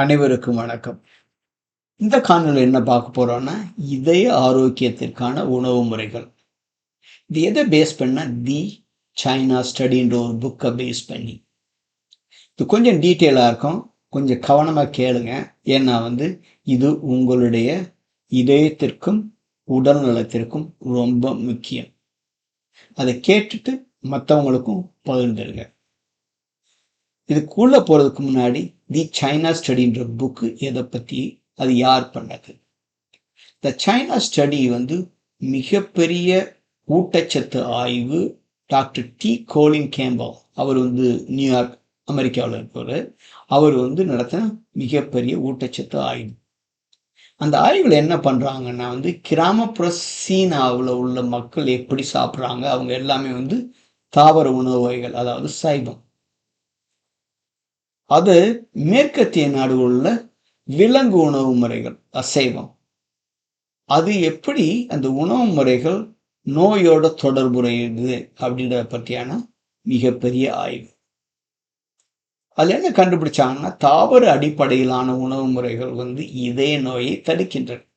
அனைவருக்கும் வணக்கம். இந்த காணொலி என்ன பார்க்க போறோம்னா இதய ஆரோக்கியத்திற்கான உணவு முறைகள். இது எதை பேஸ் பண்ண தி சைனா ஸ்டடின்ற ஒரு புக்கை பேஸ் பண்ணி. இது கொஞ்சம் டீட்டெயிலாக இருக்கும். கொஞ்சம் கவனமாக கேளுங்க. ஏன்னா வந்து இது உங்களுடைய இதயத்திற்கும் உடல் நலத்திற்கும் ரொம்ப முக்கியம். அதை கேட்டுட்டு மற்றவங்களுக்கும் பகிர்ந்துருங்க இதுக்குள்ளே போகிறதுக்கு முன்னாடி தி சைனா ஸ்டடின்ற புக்கு எதை பற்றி அது யார் பண்ணது? த சைனா ஸ்டடி வந்து மிகப்பெரிய ஊட்டச்சத்து ஆய்வு டாக்டர் டி கோலின் கேம்பல். அவர் வந்து நியூயார்க் அமெரிக்காவில் இருப்பவர் அவர் வந்து நடத்தின மிகப்பெரிய ஊட்டச்சத்து ஆய்வு. அந்த ஆய்வில் என்ன பண்ணுறாங்கன்னா வந்து கிராமப்புற சீனாவில் உள்ள மக்கள் எப்படி சாப்பிட்றாங்க? அவங்க எல்லாமே வந்து தாவர உணவு வகைகள் அதாவது சைவம். அது மேற்கத்திய நாடுகளில் விலங்கு உணவு முறைகள் அசைவம். அது எப்படி அந்த உணவு முறைகள் நோயோட தொடர்புடையது அப்படின்றத பற்றியான மிகப்பெரிய ஆய்வு. அதில் என்ன கண்டுபிடிச்சாங்கன்னா தாவர அடிப்படையிலான உணவு முறைகள் வந்து இதய நோயை தடுக்கின்றன.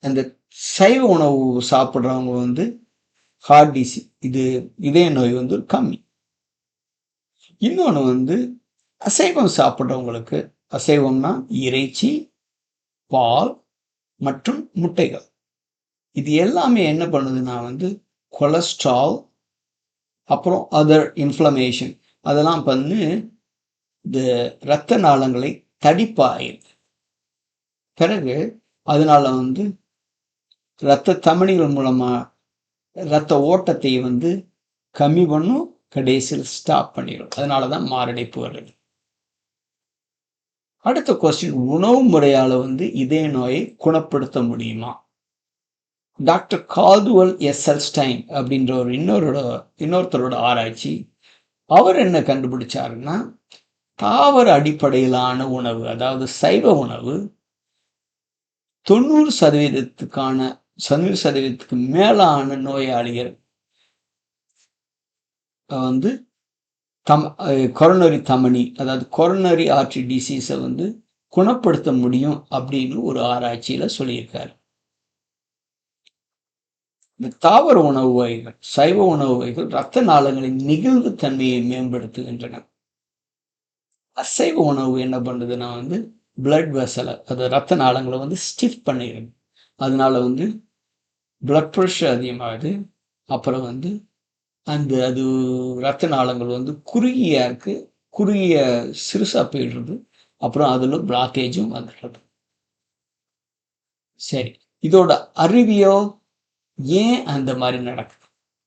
அந்த சைவ உணவு சாப்பிட்றவங்க வந்து ஹார்ட் டிசி இது இதய நோய் வந்து கம்மி. இன்னொன்று வந்து அசைவம் சாப்பிட்றவங்களுக்கு அசைவம்னா இறைச்சி பால் மற்றும் முட்டைகள். இது எல்லாமே என்ன பண்ணுதுன்னா வந்து கொலஸ்ட்ரால் அப்புறம் அதர் இன்ஃப்ளமேஷன் அதெல்லாம் பண்ணு இந்த இரத்த நாளங்களை தடிப்பாயிருது. பிறகு அதனால வந்து இரத்த தமணிகள் மூலமாக ரத்த ஓட்டத்தை வந்து கம்மி பண்ணும் கடைசியில் ஸ்டாப் பண்ணிடும் அதனால தான் மாரடைப்பு வருது அடுத்த கொஸ்டின் உணவு முறையால் வந்து இதே நோயை குணப்படுத்த முடியுமா? Doctor Caldwell S. எல்ஸ்டைன் அப்படின்ற ஒரு இன்னொருட இன்னொருத்தரோட ஆராய்ச்சி அவர் என்ன கண்டுபிடிச்சாருன்னா தாவர அடிப்படையிலான உணவு அதாவது சைவ உணவு தொண்ணூறு சதவீதத்துக்கான சதவீத சதவீதத்துக்கு மேலான நோயாளிகள். வந்து தம் கொரோனரி தமனி அதாவது கொரோனரி ஆர்ட்ரி டிசீஸை வந்து குணப்படுத்த முடியும் அப்படின்னு ஒரு ஆராய்ச்சியில் சொல்லியிருக்காரு. இந்த தாவர உணவு வகைகள் சைவ உணவு வகைகள் இரத்த நாளங்களின் நிகழ்வு தன்மையை மேம்படுத்துகின்றன. அசைவ உணவு என்ன பண்ணுதுன்னா வந்து பிளட் வெசலை அது ரத்த நாளங்களை வந்து ஸ்டிஃப் பண்ணிடுது அதனால வந்து பிளட் ப்ரெஷர் அதிகமாகுது. அப்புறம் வந்து அந்த அது ரத்த நாளங்கள் வந்து குறுகியா இருக்கு. குறுகிய சிறுசாக போயிடுறது. அப்புறம் அதில் பிளாக்கேஜும் வந்துடுறது. சரி. இதோட அறிவியோ ஏன் அந்த மாதிரி நடக்குது?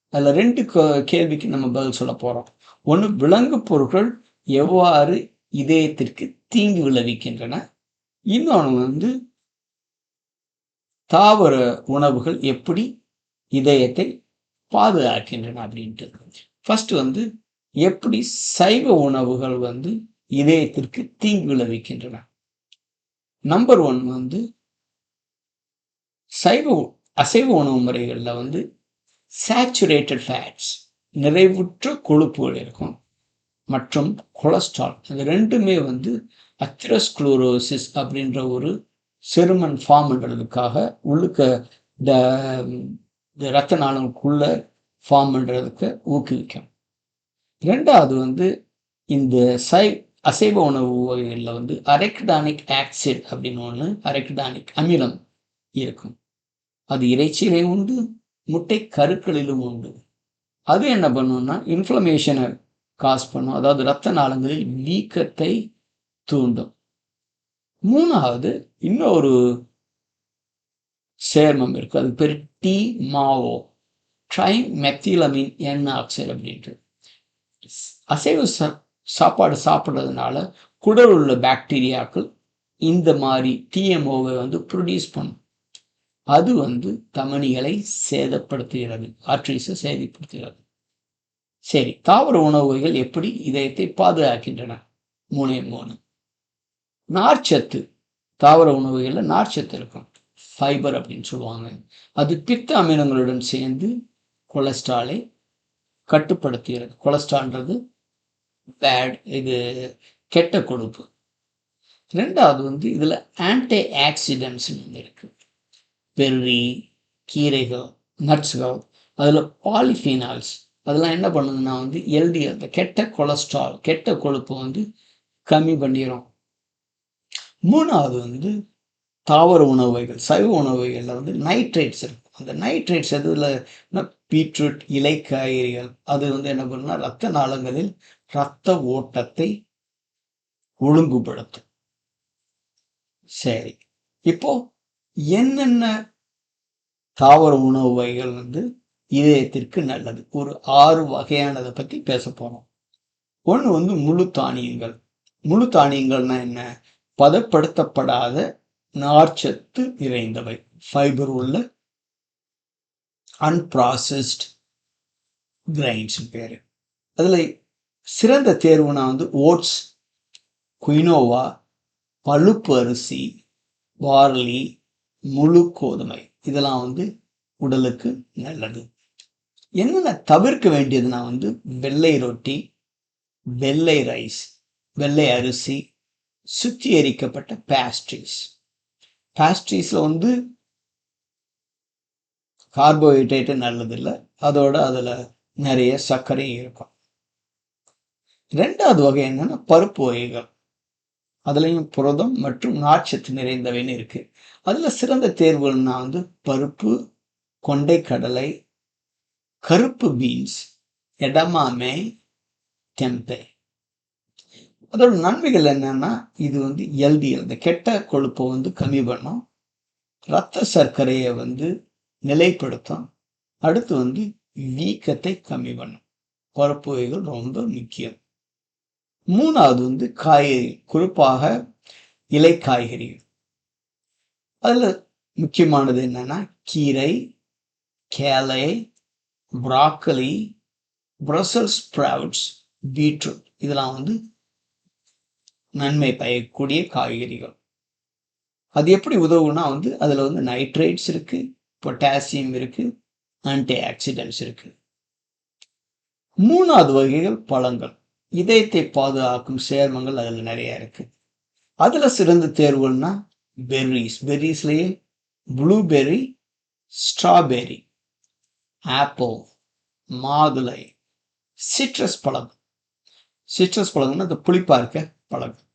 அதில் ரெண்டு கேள்விக்கு நம்ம பதில் சொல்ல போகிறோம் ஒன்று விலங்கு பொருட்கள் எவ்வாறு இதயத்திற்கு தீங்கு விளைவிக்கின்றன? இன்னொன்று வந்து தாவர உணவுகள் எப்படி இதயத்தை பாதுகாக்கின்றன அப்படின்ட்டு. ஃபர்ஸ்ட் வந்து எப்படி சைவ உணவுகள் வந்து இதயத்திற்கு தீங்கு விளைவிக்கின்றன. நம்பர் ஒன் வந்து சைவ அசைவ உணவு முறைகளில் வந்து சேச்சுரேட்டட் ஃபேட்ஸ் நிறைவுற்ற கொழுப்புகள் இருக்கும். மற்றும் கொலஸ்ட்ரால் இது ரெண்டுமே வந்து அத்திரஸ்குளோரோசிஸ் அப்படின்ற ஒரு செருமன் ஃபார்ம்ன்றதுக்காக உள்ளுக்க இந்த ரத்த நாளங்களுக்குள்ள ஃபார்ம்ன்றதுக்கு ஊக்குவிக்கும். ரெண்டாவது வந்து இந்த சை அசைவ உணவு வகைகளில் வந்து அரெக்டானிக் ஆக்சிட் அப்படின்னு ஒன்று அரெக்டானிக் அமிலம் இருக்கும். அது இறைச்சியிலே உண்டு முட்டை கருக்களிலும் உண்டு. அது என்ன பண்ணும்னா இன்ஃப்ளமேஷனை காஸ் பண்ணும். அதாவது ரத்த நாளங்களில் வீக்கத்தை தூண்டும். மூணாவது இன்னொரு சேர்மம் இருக்கு. அது பேர் T MAO. Trimethylamine N oxide அப்படின்ட்டு அசைவ சாப்பாடு சாப்பிட்றதுனால குடல் உள்ள பாக்டீரியாக்கள் இந்த மாதிரி டிஎம்ஓவை வந்து ப்ரொடியூஸ் பண்ணும். அது வந்து தமனிகளை சேதப்படுத்துகிறது. ஆர்ட்ரிஸை சேதப்படுத்துகிறது. சரி தாவர உணவுகள் எப்படி இதயத்தை பாதுகாக்கின்றன? மூணே மூணு. நார்ச்சத்து தாவர உணவுகளில் நார்ச்சத்து இருக்கும். ஃபைபர் அப்படின்னு சொல்லுவாங்க. அது பித்த அமிலங்களுடன் சேர்ந்து கொலஸ்ட்ராலை கட்டுப்படுத்துகிறது. கொலஸ்ட்ரால்ன்றது பேட் இது கெட்ட கொழுப்பு. ரெண்டாவது வந்து இதில் ஆன்டி ஆக்சிடென்ட்ஸ் இருக்குது பெர்ரி கீரைகள் நட்ஸ்கள் அதில் பாலிஃபினால்ஸ் அதெல்லாம் என்ன பண்ணுதுன்னா வந்து எல்டிஎல் இந்த கெட்ட கொலஸ்ட்ரால் கெட்ட கொழுப்பு வந்து கம்மி பண்ணிடும் மூணாவது வந்து தாவர உணவுகள் சைவ உணவுகளில் வந்து நைட்ரேட்ஸ் இருக்கும் அந்த நைட்ரேட்ஸ் எதுல? பீட்ரூட் இலை காய்கறிகள். அது வந்து என்ன பண்ணுன்னா ரத்த நாளங்களில் ரத்த ஓட்டத்தை ஒழுங்குபடுத்தும். சரி. இப்போ என்னென்ன தாவர உணவு வகைகள் வந்து இதயத்திற்கு நல்லது? ஒரு ஆறு வகையானதை பற்றி பேச போகிறோம் ஒன்று வந்து முழு தானியங்கள். முழு தானியங்கள்னா என்ன? பதப்படுத்தப்படாத நார்ச்சத்து நிறைந்தவை. ஃபைபர் உள்ள அன்ப்ராசஸ்ட் கிரைன்ஸ் பேர். அதில் சிறந்த தேர்வுனா வந்து ஓட்ஸ் குயினோவா பழுப்பு அரிசி வார்லி முழு கோதுமை. இதெல்லாம் வந்து உடலுக்கு நல்லது. என்னென்ன தவிர்க்க வேண்டியதுன்னா வந்து வெள்ளை ரொட்டி வெள்ளை ரைஸ் வெள்ளை அரிசி சுத்திகரிக்கப்பட்ட பேஸ்ட்ரிஸ் பேஸ்ட்ரீஸில் வந்து கார்போஹைட்ரேட்டு நல்லதில்லை. அதோட அதில் நிறைய சர்க்கரையும் இருக்கும். ரெண்டாவது வகை என்னென்னா பருப்பு வகைகள். அதுலேயும் புரதம் மற்றும் நார்ச்சத்து நிறைந்தவைன்னு இருக்குது அதில் சிறந்த தேர்வுகள்னா வந்து பருப்பு கொண்டை கடலை கருப்பு பீன்ஸ் எடமாமே தெம்பே அதோட நன்மைகள் என்னன்னா இது வந்து எல்டிஎல் இந்த கெட்ட கொழுப்பை வந்து கம்மி பண்ணும். ரத்த சர்க்கரையை வந்து நிலைப்படுத்தும். அடுத்து வந்து வீக்கத்தை கம்மி பண்ணும். பருப்பு வகைகள் ரொம்ப முக்கியம். மூணாவது வந்து காய்கறி குறிப்பாக இலை காய்கறிகள். அதில் முக்கியமானது என்னன்னா கீரை kale broccoli Brussels sprouts beetroot. இதெல்லாம் வந்து நன்மை பயக்கூடிய காய்கறிகள். அது எப்படி உதவுனா வந்து அதில் வந்து நைட்ரேட்ஸ் இருக்குது பொட்டாசியம் இருக்குது ஆன்டி ஆக்சிடென்ட்ஸ் இருக்குது மூணாவது வகைகள் பழங்கள். இதயத்தை பாதுகாக்கும் சேர்மங்கள் அதில் நிறைய இருக்குது அதில் சிறந்த தேர்வுகள்னா பெர்ரிஸ் பெர்ரிஸ்லேயே ப்ளூபெர்ரி ஸ்ட்ராபெர்ரி ஆப்பிள் மாதுளை சிட்ரஸ் பழம். சிட்ரஸ் பழம்னா அந்த புளிப்பாக இருக்க பழகும்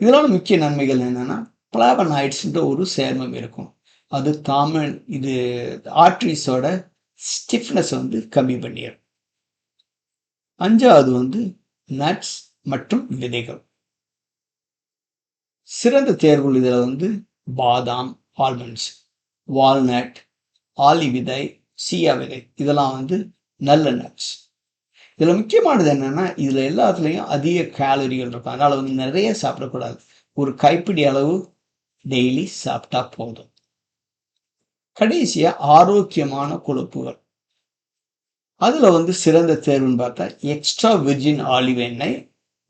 இதனால முக்கிய நன்மைகள் என்னென்னா பிளாவனாய்ட்ஸ்ன்ற ஒரு சேர்மம் இருக்கும். அது தாமல் இது ஆர்ட்ரிஸோட ஸ்டிஃப்னஸ் வந்து கம்மி பண்ணிடும் அஞ்சாவது வந்து நட்ஸ் மற்றும் விதைகள். சிறந்த தேர்வுகள் இதில் வந்து பாதாம் ஆல்மண்ட்ஸ் வால்நட் ஆலி விதை சீயா விதை. இதெல்லாம் வந்து நல்ல நட்ஸ் இதில் முக்கியமானது என்னென்னா இதில் எல்லாத்துலேயும் அதிக கேலரிகள் இருக்கும். அதனால் வந்து நிறைய சாப்பிடக்கூடாது. ஒரு கைப்பிடி அளவு டெய்லி சாப்பிட்டா போதும். கடைசியாக ஆரோக்கியமான கொழுப்புகள். அதில் வந்து சிறந்த தேர்வுன்னு பார்த்தா எக்ஸ்ட்ரா வெர்ஜின் ஆலிவ் எண்ணெய்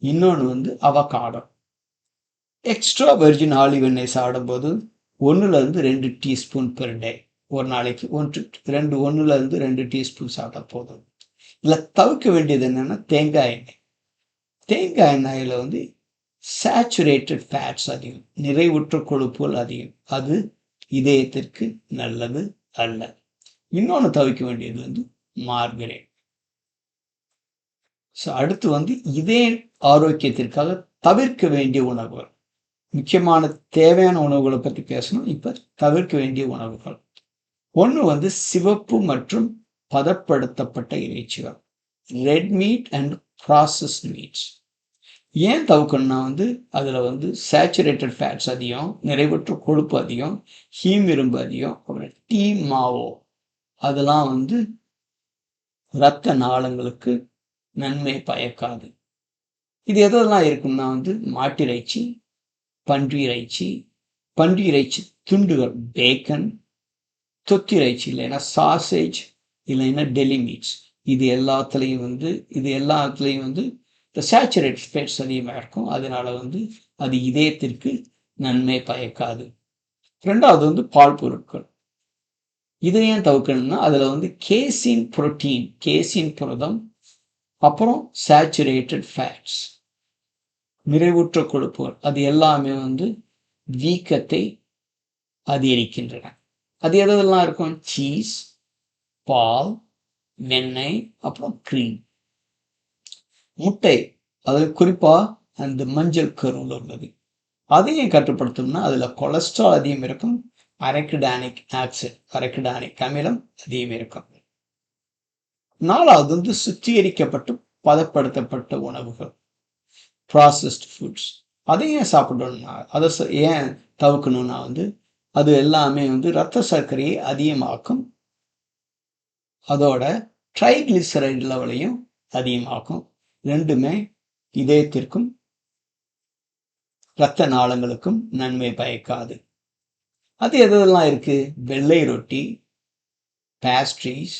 இன்னொன்று வந்து அவகாடம் எக்ஸ்ட்ரா வெர்ஜின் ஆலிவ் எண்ணெய் சாப்பிடும்போது ஒன்றுலேருந்து ரெண்டு டீஸ்பூன் பெர் டே ஒரு நாளைக்கு ஒன்று ரெண்டு ஒன்றுலேருந்து ரெண்டு டீஸ்பூன் சாப்பிட்டா போதும். இதில் தவிர்க்க வேண்டியது என்னென்னா தேங்காய் எண்ணெய். தேங்காய் எண்ணெயில் வந்து சேச்சுரேட்டட் ஃபேட்ஸ் அதிகம். நிறைவுற்ற கொழுப்புகள் அதிகம். அது இதயத்திற்கு நல்லது அல்ல. இன்னொன்று தவிர்க்க வேண்டியது வந்து மார்கரேட் ஸோ அடுத்து வந்து இதே ஆரோக்கியத்திற்காக தவிர்க்க வேண்டிய உணவுகள். முக்கியமான தேவையான உணவுகளை பற்றி பேசணும். இப்போ தவிர்க்க வேண்டிய உணவுகள். ஒன்று வந்து சிவப்பு மற்றும் பதப்படுத்தப்பட்ட இறைச்சிகள். Red meat and processed meats ஏன் தவிர்க்கணும்னா வந்து அதில் வந்து சேச்சுரேட்டட் ஃபேட்ஸ் அதிகம் நிறைவற்ற கொழுப்பு அதிகம் ஹீம் இரும்பு அதிகம் அப்புறம் டீ மாவோ. அதெல்லாம் வந்து இரத்த நாளங்களுக்கு நன்மை பயக்காது. இது எதெல்லாம் இருக்கும்னா வந்து மாட்டிறைச்சி பன்றி இறைச்சி பன்றி இறைச்சி துண்டுகள் பேக்கன் தொத்திறைச்சி இல்லைன்னா சாசேஜ் இல்லைன்னா டெல்லி மீட்ஸ் இது எல்லாத்துலேயும் வந்து இது எல்லாத்துலேயும் வந்து இந்த சேச்சுரேட் ஃபேட்ஸ் அதிகமாக இருக்கும். அதனால வந்து அது இதயத்திற்கு நன்மை பயக்காது. ரெண்டாவது வந்து பால் பொருட்கள். இதை ஏன் தவிர்க்கணும்னா அதில் வந்து கேசின் புரோட்டீன் கேசின் புரதம் அப்புறம் சேச்சுரேட்டட் ஃபேட்ஸ் நிறைவுற்ற கொழுப்புகள் அது எல்லாமே வந்து வீக்கத்தை அதிகரிக்கின்றன. அது எதெல்லாம் இருக்கும்? சீஸ் பால் வெண்ணெய் அப்புறம் க்ரீம் முட்டை அது குறிப்பாக அந்த மஞ்சள் கருவில் உள்ளது. அதையும் கட்டுப்படுத்தணும்னா அதில் கொலஸ்ட்ரால் அதிகம் இருக்கும் அரக்கிடானிக் ஆக்சிட் அரக்கிடானிக் அமிலம் அதிகம் இருக்கும். நாலாவது வந்து சுத்திகரிக்கப்பட்டு பதப்படுத்தப்பட்ட உணவுகள் ப்ராசஸ்ட் ஃபுட்ஸ் அதை ஏன் சாப்பிடணும்னா அதை ஏன் தவிர்க்கணும்னா வந்து அது எல்லாமே வந்து ரத்த சர்க்கரையை அதிகமாக்கும் அதோட ட்ரைகிளிசரைட் லெவலையும் அதிகமாக்கும். ரெண்டுமே இதயத்திற்கும் இரத்த நாளங்களுக்கும் நன்மை பயக்காது. அது எதெல்லாம் இருக்கு? வெள்ளை ரொட்டி பேஸ்ட்ரீஸ்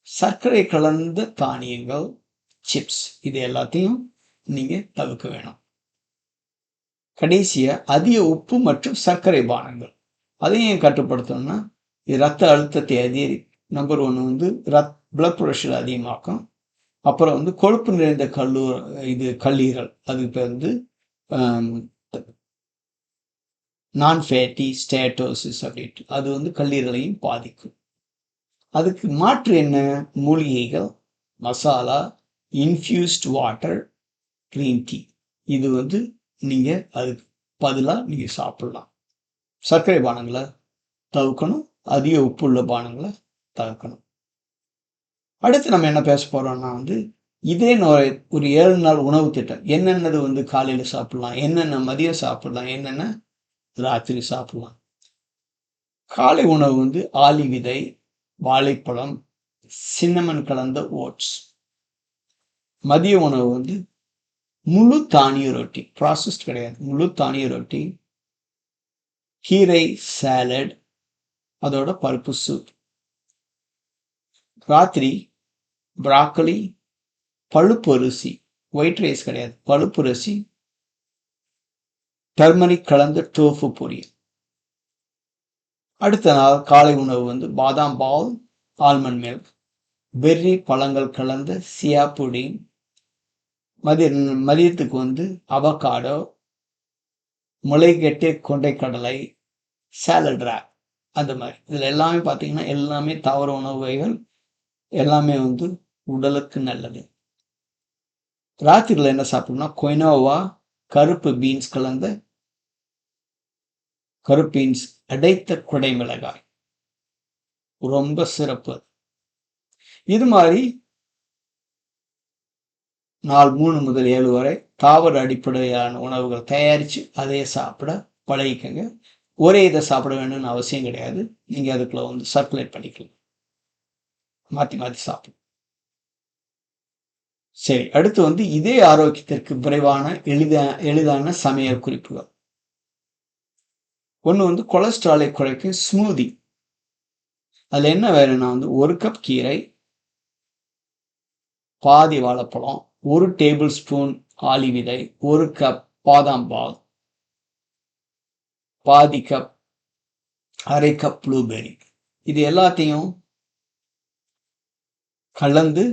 சர்க்கரை கலந்த தானியங்கள் சிப்ஸ் இது எல்லாத்தையும் நீங்கள் தவிர்க்க வேணும். கடைசியாக அதிக உப்பு மற்றும் சர்க்கரை பானங்கள். அதையும் கட்டுப்படுத்தணும்னா ரத்த அழுத்தத்தை அதிகரி நம்பர் ஒன்று வந்து ரத் பிளட் ப்ரெஷர் அதிகமாக்கும். அப்புறம் வந்து கொழுப்பு நிறைந்த கல்லூ இது கல்லீரல். அது இப்போ வந்து நான் ஃபேட்டி ஸ்டேட்டோசிஸ் அப்படின்ட்டு. அது வந்து கல்லீரலையும் பாதிக்கும். அதுக்கு மாற்று என்ன? மூலிகைகள் masala infused water green tea இது வந்து நீங்கள் அதுக்கு பதிலாக நீங்கள் சாப்பிட்லாம். சர்க்கரை பானங்களை தவிர்க்கணும். அதிக உப்புள்ள பானங்களை தகர்க்கணும். அடுத்து நம்ம என்ன பேச போகிறோம்னா வந்து இதே நோய் ஒரு ஏழு நாள் உணவு திட்டம். என்னென்னது வந்து காலையில் சாப்பிட்லாம்? என்னென்ன மதியம் சாப்பிட்லாம்? என்னென்ன ராத்திரி சாப்பிட்லாம்? காலை உணவு வந்து ஆலி விதை வாழைப்பழம் சின்னமன் கலந்த ஓட்ஸ். மதிய உணவு வந்து முழு தானிய ரொட்டி. ப்ராசஸ்ட் கிடையாது. முழு தானிய ரொட்டி. கீரை சாலட் அதோட பருப்பு சூப் ராத்திரி ப்ராக்கலி பழுப்பு அரிசி ஒயிட் ரைஸ் கிடையாது. பழுப்பு அரிசி டர்மரிக் கலந்த டோஃபு பொரியல். அடுத்த நாள் காலை உணவு வந்து பாதாம் பால் ஆல்மண்ட் மில்க் பெர்ரி பழங்கள் கலந்த சியா புடிங் மதிய மதியத்துக்கு வந்து அவகாடோ முளைகட்டு கொண்டைக்கடலை சாலட் ரேப் அந்த மாதிரி. இதில் எல்லாமே பார்த்தீங்கன்னா எல்லாமே தாவர உணவு வகைகள் எல்லாமே வந்து உடலுக்கு நல்லது. ராத்திரியில் என்ன சாப்பிடணும்னா கொய்னோவா கருப்பு பீன்ஸ் கலந்த கருப்பு பீன்ஸ் அடைத்த குடை மிளகாய். ரொம்ப சிறப்பு. இது மாதிரி நாள் மூணு முதல் ஏழு வரை தாவர அடிப்படையான உணவுகள் தயாரித்து அதையே சாப்பிட பழகிக்கங்க. ஒரே இதை சாப்பிட வேணும்னு அவசியம் கிடையாது. நீங்கள் அதுக்குள்ள வந்து சர்க்குலேட் பண்ணிக்கலாம். மாற்றி மாற்றி சாப்பிடும். சரி அடுத்து வந்து இதே ஆரோக்கியத்திற்கு விரைவான எளித எளிதான சமையல் குறிப்புகள். ஒன்று வந்து கொலஸ்ட்ராலை குறைக்கும் ஸ்மூதி. அதில் என்ன வேணும்னா வந்து ஒரு கப் கீரை பாதி வாழைப்பழம் ஒரு டேபிள் ஸ்பூன் ஆலி விதை ஒரு கப் பாதாம் பால் பாதி கப் அரை கப் ப்ளூபெரி இது எல்லாத்தையும் கலந்து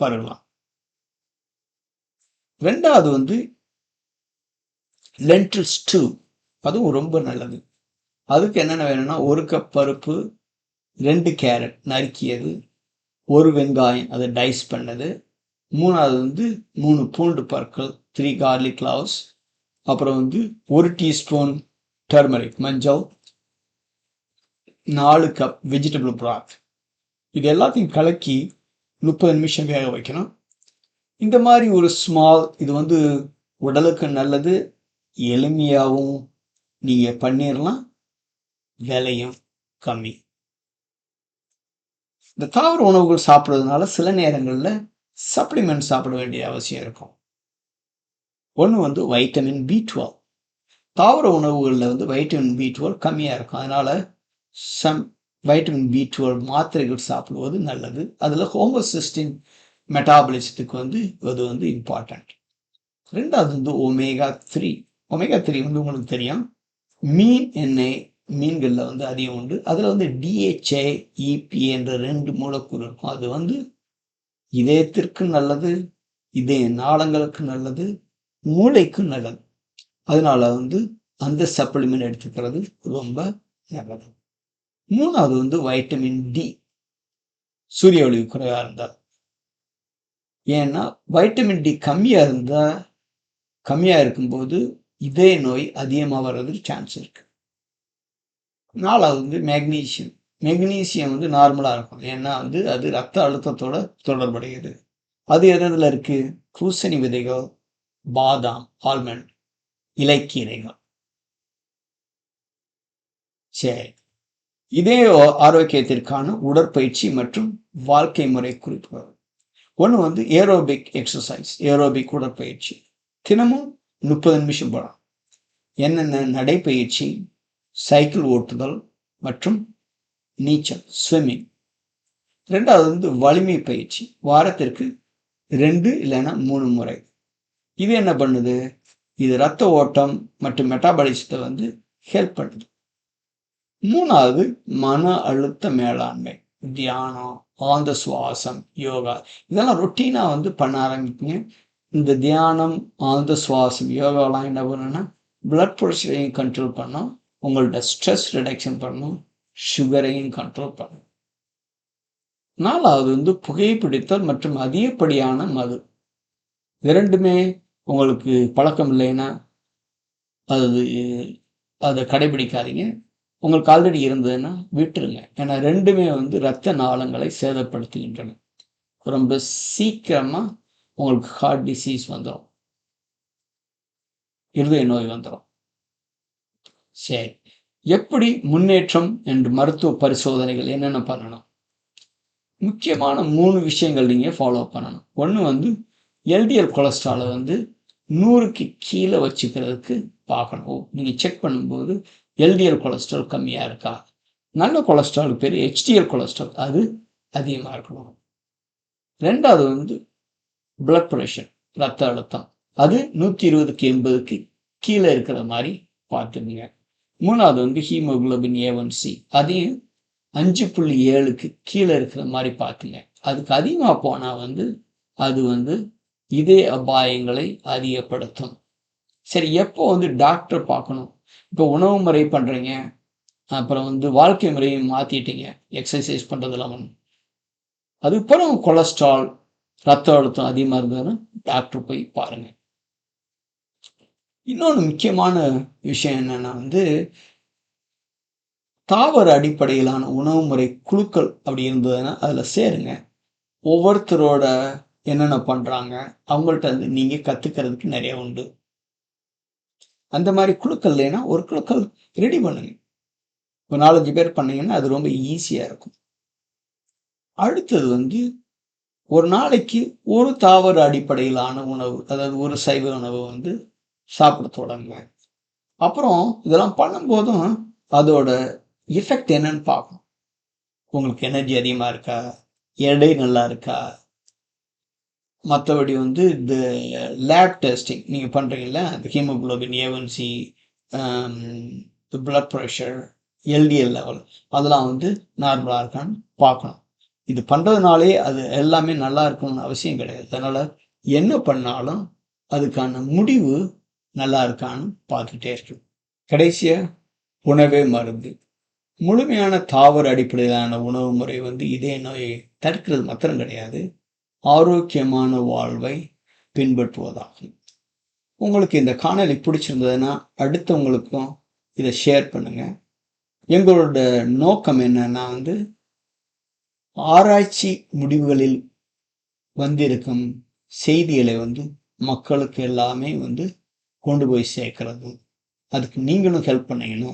பரவலாம் ரெண்டாவது வந்து லென்டில் ஸ்டூ அதுவும் ரொம்ப நல்லது. அதுக்கு என்னென்ன வேணும்னா ஒரு கப் பருப்பு ரெண்டு கேரட் நறுக்கியது ஒரு வெங்காயம் அதை டைஸ் பண்ணது மூணாவது வந்து மூணு பூண்டு பற்கள் த்ரீ கார்லிக் கிளவுஸ் அப்புறம் வந்து ஒரு டீஸ்பூன் டர்மரிக் மஞ்சள் நாலு கப் வெஜிடபிள் ப்ராத் இது எல்லாத்தையும் கலக்கி முப்பது நிமிஷம் வேக வைக்கணும். இந்த மாதிரி ஒரு ஸ்மால் இது வந்து உடலுக்கு நல்லது எளிமையாகவும் நீங்கள் பண்ணிடலாம் விலையும் கம்மி. இந்த தாவர உணவுகள் சாப்பிட்றதுனால சில நேரங்களில் சப்ளிமெண்ட் சாப்பிட வேண்டிய அவசியம் இருக்கும். ஒன்று வந்து வைட்டமின் பி டுவெல் தாவர உணவுகளில் வந்து வைட்டமின் பி டுவெல் கம்மியாக இருக்கும். அதனால் சம் வைட்டமின் பி டுவெல் மாத்திரைகள் சாப்பிடுவது நல்லது. அதில் ஹோமோசிஸ்டின் மெட்டாபலிசத்துக்கு வந்து அது வந்து இம்பார்ட்டண்ட் ரெண்டாவது வந்து ஒமேகா த்ரீ ஒமேகா த்ரீ வந்து உங்களுக்கு தெரியும். மீன் எண்ணெய் மீன்களில் வந்து அதிகம் உண்டு. அதில் வந்து டிஹெச்ஏ இபி என்ற ரெண்டு மூலக்கூறு இருக்கும். அது வந்து இதயத்திற்கு நல்லது இதய நாளங்களுக்கு நல்லது மூளைக்கும் நல்லது. அதனால வந்து அந்த சப்ளிமெண்ட் எடுத்துக்கிறது ரொம்ப நல்லது. மூணாவது வந்து வைட்டமின் டி சூரிய ஒளி குறைவாக இருந்தால் ஏன்னா வைட்டமின் டி கம்மியாக இருந்தால் கம்மியாக இருக்கும்போது இதய நோய் அதிகமாக வர்றதுக்கு சான்ஸ் இருக்குது நாலாவது வந்து மேக்னீசியம் மெக்னீசியம் வந்து நார்மலாக இருக்கும். ஏன்னா வந்து அது ரத்த அழுத்தத்தோட தொடர்புடையது. அது எதில் இருக்குது பூசணி விதைகள் பாதாம் ஆல்மண்ட் இலைக்கீரைகள். சரி. இதே ஆரோக்கியத்திற்கான உடற்பயிற்சி மற்றும் வாழ்க்கை முறை குறிப்புகள். ஒன்று வந்து ஏரோபிக் எக்ஸசைஸ் ஏரோபிக் உடற்பயிற்சி. தினமும் முப்பது நிமிஷம் போகலாம் என்னென்ன நடைப்பயிற்சி சைக்கிள் ஓட்டுதல் மற்றும் நீச்சல் ஸ்விம்மிங் ரெண்டாவது வந்து வலிமை பயிற்சி. வாரத்திற்கு ரெண்டு இல்லைன்னா மூணு முறை. இது என்ன பண்ணுது? இது ரத்த ஓட்டம் மற்றும் மெட்டாபாலிசத்தை வந்து ஹெல்ப் பண்ணுது. மூணாவது மன அழுத்த மேலாண்மை தியானம் ஆழ்ந்த சுவாசம் யோகா. இதெல்லாம் ரொட்டீனாக வந்து பண்ண ஆரம்பிப்பீங்க. இந்த தியானம் ஆழ்ந்த சுவாசம் யோகாலாம் என்ன பண்ணுன்னா பிளட் ப்ரெஷரையும் கண்ட்ரோல் பண்ணும். உங்களோட ஸ்ட்ரெஸ் ரிடக்ஷன் பண்ணும். சுகரையும் கண்ட்ரோல் பண்ணும். நாலாவது வந்து புகைப்பிடித்தல் மற்றும் அதிகப்படியான மது. இரண்டுமே உங்களுக்கு பழக்கம் இல்லைன்னா அது அதை கடைபிடிக்காதீங்க. உங்களுக்கு ஆல்ரெடி இருந்ததுன்னா விட்டுருங்க. ஏன்னா ரெண்டுமே வந்து இரத்த நாளங்களை சேதப்படுத்துகின்றன. ரொம்ப சீக்கிரமாக உங்களுக்கு ஹார்ட் டிசீஸ் வந்துடும் இருதய நோய் வந்துடும் சரி. எப்படி முன்னேற்றம் என்று மருத்துவ பரிசோதனைகள் என்னென்ன பண்ணணும்? முக்கியமான மூணு விஷயங்கள் நீங்கள் ஃபாலோ பண்ணணும். ஒன்று வந்து எல்டிஎல் கொலஸ்ட்ராலை வந்து நூறுக்கு கீழே வச்சுக்கிறதுக்கு பார்க்கணும். நீங்கள் செக் பண்ணும்போது எல்டிஎல் கொலஸ்ட்ரால் கம்மியாக இருக்கா? நல்ல கொலஸ்ட்ரால் பேர் ஹெச்டிஎல் கொலஸ்ட்ரால் அது அதிகமாக இருக்கணும். ரெண்டாவது வந்து பிளட் ப்ரெஷர் ரத்த அழுத்தம். அது நூற்றி இருபதுக்கு எண்பதுக்கு கீழே இருக்கிற மாதிரி பார்த்துக்குங்க. மூணாவது வந்து ஹீமோகுளோபின் ஏ ஒன் சி அதையும் அஞ்சு புள்ளி ஏழுக்கு கீழே இருக்கிற மாதிரி பார்த்துங்க. அதுக்கு அதிகமாக போனால் வந்து அது வந்து இதே அபாயங்களை அதிகப்படுத்தும். சரி எப்போ வந்து டாக்டர் பார்க்கணும்? இப்போ உணவு முறை பண்ணுறீங்க அப்புறம் வந்து வாழ்க்கை முறையும் மாற்றிட்டீங்க எக்ஸசைஸ் பண்ணுறதெல்லாம் ஒன்று அதுக்கப்புறம் கொலஸ்ட்ரால் ரத்த அழுத்தம் அதிகமாக இருந்ததுன்னா டாக்டர் போய் பாருங்கள் இன்னொன்று முக்கியமான விஷயம் என்னன்னா வந்து தாவர அடிப்படையிலான உணவு முறை குழுக்கள் அப்படி இருந்ததுன்னா அதில் சேருங்க. ஒவ்வொருத்தரோட என்னென்ன பண்ணுறாங்க அவங்கள்ட்ட நீங்கள் கற்றுக்கிறதுக்கு நிறைய உண்டு. அந்த மாதிரி குழுக்கள் இல்லைன்னா ஒரு குழுக்கள் ரெடி பண்ணுங்க. ஒரு நாலஞ்சு பேர் பண்ணீங்கன்னா அது ரொம்ப ஈஸியாக இருக்கும். அடுத்தது வந்து ஒரு நாளைக்கு ஒரு தாவர அடிப்படையிலான உணவு அதாவது ஒரு சைவ உணவு வந்து சாப்பிட தொடங்க அப்புறம் இதெல்லாம் பண்ணும்போதும் அதோட எஃபெக்ட் என்னன்னு பார்க்கணும். உங்களுக்கு எனர்ஜி அதிகமாக இருக்கா? எடை நல்லா இருக்கா? மற்றபடி வந்து இந்த லேப் டெஸ்டிங் நீங்கள் பண்ணுறீங்களா இந்த haemoglobin A one C blood pressure LDL level அதெல்லாம் வந்து நார்மலாக இருக்கான்னு பார்க்கணும். இது பண்ணுறதுனாலே அது எல்லாமே நல்லா இருக்கணும்னு அவசியம் கிடையாது. அதனால் என்ன பண்ணாலும் அதுக்கான முடிவு நல்லா இருக்கான்னு பார்த்துட்டே இருக்கு. கடைசியாக உணவே மருந்து. முழுமையான தாவர அடிப்படையிலான உணவு முறை வந்து இதே நோயை தடுக்கிறது மாத்திரம் கிடையாது. ஆரோக்கியமான வாழ்வை பின்பற்றுவதாகும் உங்களுக்கு இந்த காணொலி பிடிச்சிருந்ததுன்னா அடுத்தவங்களுக்கும் இதை ஷேர் பண்ணுங்கள் எங்களோட நோக்கம் என்னன்னா வந்து ஆராய்ச்சி முடிவுகளில் வந்திருக்கும் செய்திகளை வந்து மக்களுக்கு எல்லாமே வந்து கொண்டு போய் சேர்க்கறது. அதுக்கு நீங்களும் ஹெல்ப் பண்ணீங்கன்னா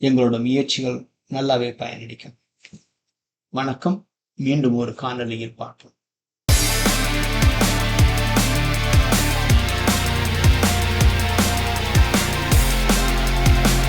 எங்களோட முயற்சிகள் நல்லாவே பயனளிக்கும். வணக்கம். மீண்டும் ஒரு காணொலியில் பார்ப்போம்.